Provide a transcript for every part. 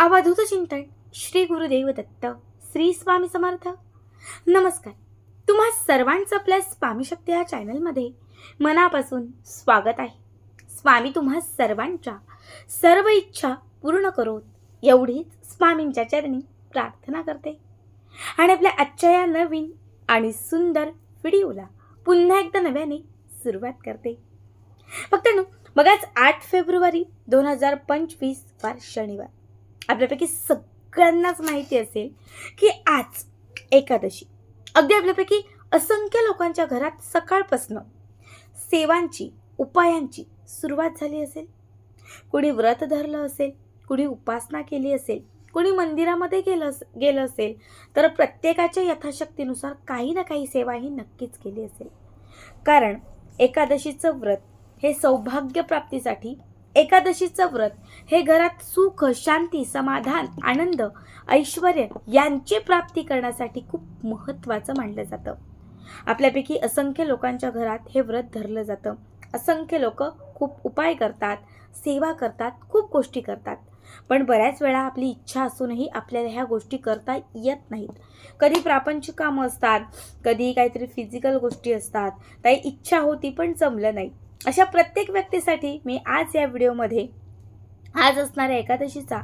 अवधूत चिंतन श्री गुरुदेव दत्त श्री स्वामी समर्थ. नमस्कार. तुम्हा सर्वांचं आपल्या स्वामी शक्ती या चॅनलमध्ये मनापासून स्वागत आहे. स्वामी तुम्हा सर्वांच्या सर्व इच्छा पूर्ण करोत एवढीच स्वामींच्या चरणी प्रार्थना करते. आणि आपल्या आजच्या या नवीन आणि सुंदर व्हिडिओला पुन्हा एकदा नव्याने सुरुवात करते. फक्त नु बघाच आठ फेब्रुवारी दोन हजार पंचवीस वार शनिवार. आपल्यापैकी सगळ्यांनाच माहिती असेल की आज एकादशी. अगदी आपल्यापैकी असंख्य लोकांच्या घरात सकाळपासनं सेवांची उपायांची सुरुवात झाली असेल. कुणी व्रत धरलं असेल कुणी उपासना केली असेल कुणी मंदिरामध्ये गेलं अस गेलं असेल तर प्रत्येकाच्या यथाशक्तीनुसार काही ना काही सेवा ही नक्कीच केली असेल. कारण एकादशीचं व्रत हे सौभाग्यप्राप्तीसाठी एकादशीचं व्रत. हे घरात सुख शांती समाधान आनंद ऐश्वर यांची प्राप्ती करण्यासाठी खूप महत्त्वाचं मानलं जातं. आपल्यापैकी असंख्य लोकांच्या घरात हे व्रत धरलं जातं. असंख्य लोक खूप उपाय करतात सेवा करतात खूप गोष्टी करतात. पण बऱ्याच वेळा आपली इच्छा असूनही आपल्याला ह्या गोष्टी करता येत नाहीत. कधी प्रापंचिक कामं असतात कधी काहीतरी फिजिकल गोष्टी असतात. काही इच्छा होती पण जमलं नाही. अशा प्रत्येक व्यक्तीसाठी मी आज या व्हिडिओमध्ये आज असणाऱ्या एकादशीचा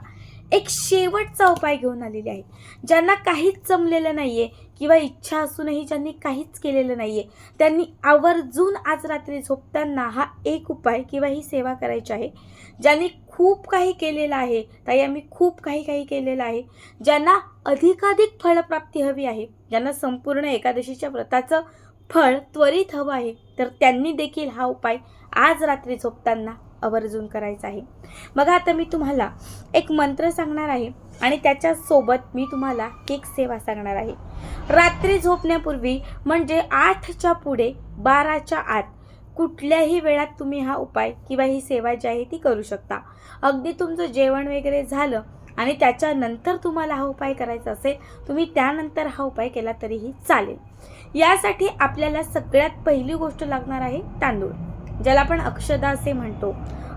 एक शेवटचा उपाय घेऊन आलेले आहे. ज्यांना काहीच जमलेलं नाही आहे किंवा इच्छा असूनही ज्यांनी काहीच केलेलं नाही आहे त्यांनी आवर्जून आज रात्री झोपताना हा एक उपाय किंवा ही सेवा करायची आहे. ज्यांनी खूप काही केलेलं आहे ताई आम्ही खूप काही काही केलेलं आहे. ज्यांना अधिकाधिक फळप्राप्ती हवी आहे ज्यांना संपूर्ण एकादशीच्या व्रताचं फळ त्वरित हवं आहे तर त्यांनी देखील हा उपाय आज रात्री झोपताना आवर्जून करायचा आहे. मग आता मी तुम्हाला एक मंत्र सांगणार आहे आणि त्याच्यासोबत मी तुम्हाला एक सेवा सांगणार आहे. रात्री झोपण्यापूर्वी म्हणजे आठच्या पुढे बाराच्या आत कुठल्याही वेळात तुम्ही हा उपाय किंवा ही सेवा जी आहे ती करू शकता. अगदी तुमचं जेवण वगैरे झालं आणि त्याच्यानंतर तुम्हाला हा उपाय करायचा असेल तुम्ही त्यानंतर हा उपाय केला तरीही चालेल. यासाठी आपल्याला सगळ्यात पहिली गोष्ट लागणार आहे तांदूळ. ज्याला आपण अक्षदा असे म्हणतो.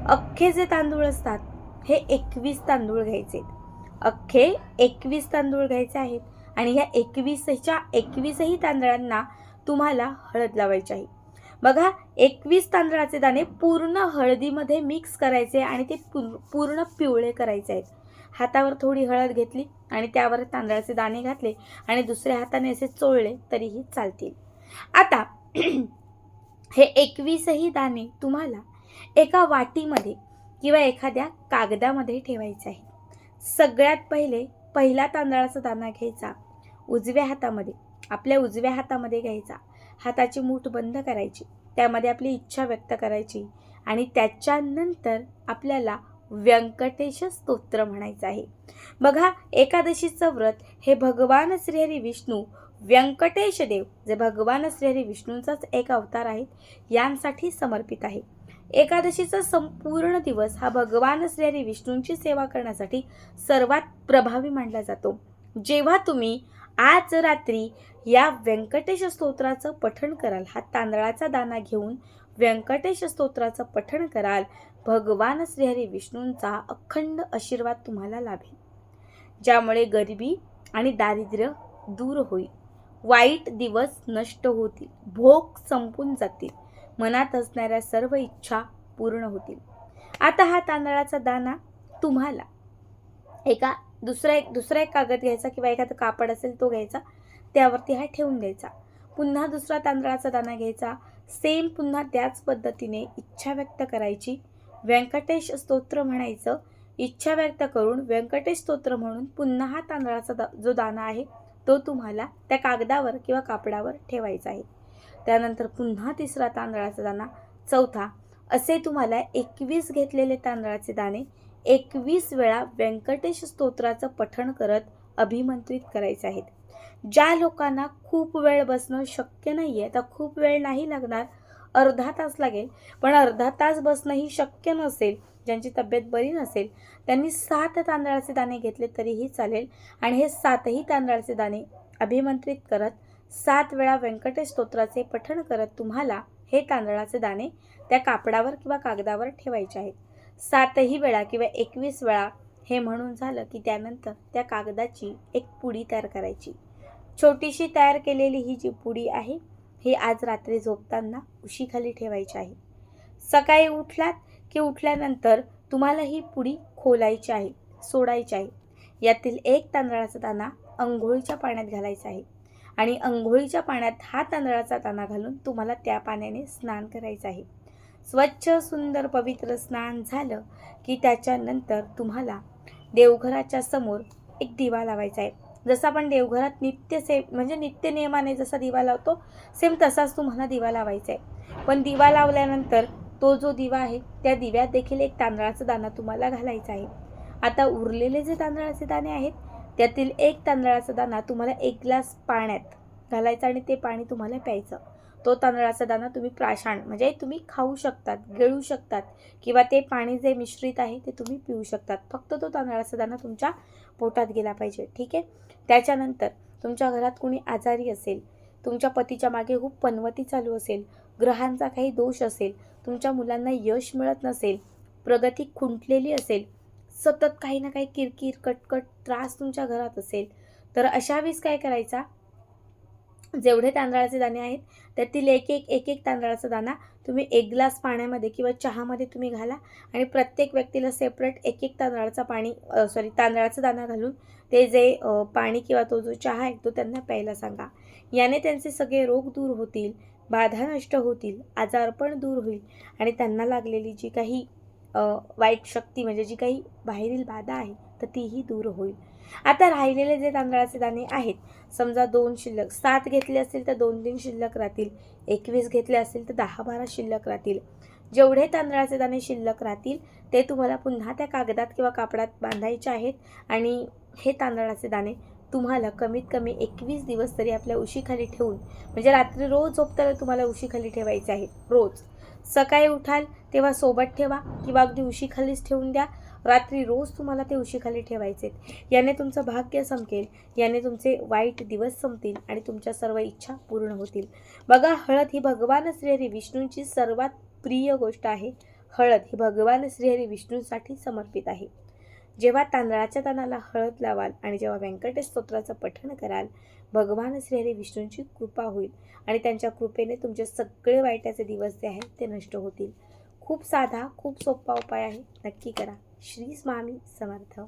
अख्खे जे तांदूळ असतात हे एकवीस तांदूळ घ्यायचे. अख्खे एकवीस तांदूळ घ्यायचे आहेत आणि ह्या एकवीसच्या एकवीसही तांदळांना तुम्हाला हळद लावायची आहे. बघा एकवीस तांदळाचे दाणे पूर्ण हळदीमध्ये मिक्स करायचे आणि ते पूर्ण पिवळे करायचे आहेत. हातावर थोडी हळद घेतली आणि त्यावर तांदळाचे दाणे घातले आणि दुसऱ्या हाताने असे चोळले तरीही चालतील. आता हे एकवीसही दाणे तुम्हाला एका वाटीमध्ये किंवा एखाद्या कागदामध्ये ठेवायचे आहे सगळ्यात पहिले पहिला तांदळाचा दाणा घ्यायचा. उजव्या हातामध्ये आपल्या उजव्या हातामध्ये घ्यायचा. हाताची मूठ बंद करायची. त्यामध्ये आपली इच्छा व्यक्त करायची आणि त्याच्यानंतर आपल्याला व्यंकटेश स्तोत्र म्हणायचं आहे. बघा एकादशीचं व्रत हे भगवान श्रीहरी विष्णू व्यंकटेश देव जे भगवान श्रीहरी विष्णूंचाच एक अवतार आहेत यांसाठी समर्पित आहे. एकादशीचा संपूर्ण दिवस हा भगवान श्रीहरी विष्णूंची सेवा करण्यासाठी सर्वात प्रभावी मानला जातो. जेव्हा तुम्ही आज रात्री या व्यंकटेश स्तोत्राचं पठण कराल. हा तांदळाचा दाना घेऊन व्यंकटेश स्तोत्राचं पठण कराल. भगवान श्रीहरी विष्णूंचा अखंड आशीर्वाद तुम्हाला लाभेल. ज्यामुळे गरिबी आणि दारिद्र्य दूर होईल. वाईट दिवस नष्ट होतील. भोग संपून जातील. मनात असणाऱ्या सर्व इच्छा पूर्ण होतील. आता हा तांदळाचा दाना तुम्हाला एका दुसरा एक दुसरा एक कागद घ्यायचा किंवा एखादा कापड असेल तो घ्यायचा. त्यावरती हा ठेवून द्यायचा. पुन्हा दुसरा तांदळाचा दाना घ्यायचा. सेम पुन्हा त्याच पद्धतीने इच्छा व्यक्त करायची. व्यंकटेश स्तोत्र म्हणायचं. इच्छा व्यक्त करून व्यंकटेश स्तोत्र म्हणून पुन्हा हा तांदळाचा दा जो दाणा आहे तो तुम्हाला त्या कागदावर किंवा कापडावर ठेवायचा आहे. त्यानंतर पुन्हा तिसरा तांदळाचा दाणा चौथा असे तुम्हाला एकवीस घेतलेले तांदळाचे दाणे एकवीस वेळा व्यंकटेश स्तोत्राचं पठण करत अभिमंत्रित करायचे आहेत. ज्या लोकांना खूप वेळ बसणं शक्य नाही आहे तर खूप वेळ नाही लागणार अर्धा तास लागेल पण अर्धा तास बसणंही शक्य नसेल ज्यांची तब्येत बरी नसेल त्यांनी सात तांदळाचे दाणे घेतले तरीही चालेल आणि हे सातही तांदळाचे दाणे अभिमंत्रित करत सात वेळा व्यंकटेश स्तोत्राचे पठण करत तुम्हाला हे तांदळाचे दाणे त्या कापडावर किंवा कागदावर ठेवायचे आहेत. सातही वेळा किंवा एकवीस वेळा हे म्हणून झालं की त्यानंतर त्या कागदाची एक पुडी तयार करायची. छोटीशी तयार केलेली ही जी पुडी आहे ही आज रात्री झोपताना उशीखाली ठेवायची आहे. सकाळी उठलात की उठल्यानंतर तुम्हाला ही पुडी खोलायची आहे सोडायची आहे. यातील एक तांदळाचा दाणा अंघोळीच्या पाण्यात घालायचा आहे आणि अंघोळीच्या पाण्यात हा तांदळाचा दाणा घालून तुम्हाला त्या पाण्याने स्नान करायचं आहे. स्वच्छ सुंदर पवित्र स्नान झालं की त्याच्यानंतर तुम्हाला देवघराच्या समोर एक दिवा लावायचा आहे. जसं आपण देवघरात नित्य से म्हणजे नित्य नियमाने जसा दिवा लावतो सेम तसाच तुम्हाला दिवा लावायचा आहे. पण दिवा लावल्यानंतर तो जो दिवा आहे त्या दिव्यात देखील एक तांदळाचा दाणा तुम्हाला घालायचा आहे. आता उरलेले जे तांदळाचे दाणे आहेत त्यातील एक तांदळाचा दाणा तुम्हाला एक ग्लास पाण्यात घालायचा आणि ते पाणी तुम्हाला प्यायचं. तो तांदळाचा दाणा तुम्ही प्राशाण म्हणजे तुम्ही खाऊ शकतात गिळू शकतात किंवा ते पाणी जे मिश्रित आहे ते तुम्ही पिऊ शकतात. फक्त तो तांदळाचा दाणा तुमच्या पोटात गेला पाहिजे ठीक आहे? त्याच्यानंतर तुमच्या घरात कोणी आजारी असेल तुमच्या पतीच्या मागे खूप पनवती चालू असेल ग्रहांचा काही दोष असेल तुमच्या मुलांना यश मिळत नसेल प्रगती खुंटलेली असेल सतत काही ना काही किरकिर कटकट त्रास तुमच्या घरात असेल तर अशा वेळेस काय करायचा? जेवढे तांदळाचे दाणे आहेत त्यातील एक एक एक एक तांदळाचा दाणा तुम्ही एक ग्लास पाण्यामध्ये किंवा चहामध्ये तुम्ही घाला आणि प्रत्येक व्यक्तीला सेपरेट एक एक तांदळाचा पाणी सॉरी तांदळाचा दाणा घालून ते जे पाणी किंवा तो जो चहा आहे तो त्यांना प्यायला सांगा. याने त्यांचे सगळे रोग दूर होतील बाधा नष्ट होतील आजारपण दूर होईल आणि त्यांना लागलेली जी काही वाईट शक्ती म्हणजे जी काही बाहेरील बाधा आहे तर तीही दूर होईल. आता राहिलेले जे तांदळाचे दाणे आहेत समजा दोन शिल्लक सात घेतले असतील तर दोन तीन शिल्लक राहतील एकवीस घेतले असतील तर दहा बारा शिल्लक राहतील. जेवढे तांदळाचे दाणे शिल्लक राहतील ते तुम्हाला पुन्हा त्या कागदात किंवा कापडात बांधायचे आहेत आणि हे तांदळाचे दाणे तुम्हाला कमीत कमी एकवीस दिवस तरी आपल्या उशीखाली ठेवून म्हणजे रात्री रोज झोपताना तुम्हाला उशीखाली ठेवायचे आहे रोज. सकाळी उठाल तेव्हा सोबत ठेवा किंवा अगदी उशीखालीच ठेवून द्या. रात्री रोज तुम्हाला ते उशीखाली ठेवायचे याने तुमचं भाग्य संपेल याने तुमचे वाईट दिवस संपतील आणि तुमच्या सर्व इच्छा पूर्ण होतील. बघा हळद ही भगवान श्रीहरी विष्णूंची सर्वात प्रिय गोष्ट आहे. हळद ही भगवान श्रीहरी विष्णूंसाठी समर्पित आहे. जेव्हा तांदळाच्या तानाला हळद लावाल आणि जेव्हा व्यंकटेश स्तोत्राचं पठण कराल भगवान श्रीहरी विष्णूंची कृपा होईल आणि त्यांच्या कृपेने तुमचे सगळे वाईटाचे दिवस जे आहेत ते नष्ट होतील. खूप साधा खूप सोपा उपाय आहे. नक्की करा. श्री स्वामी समर्थ.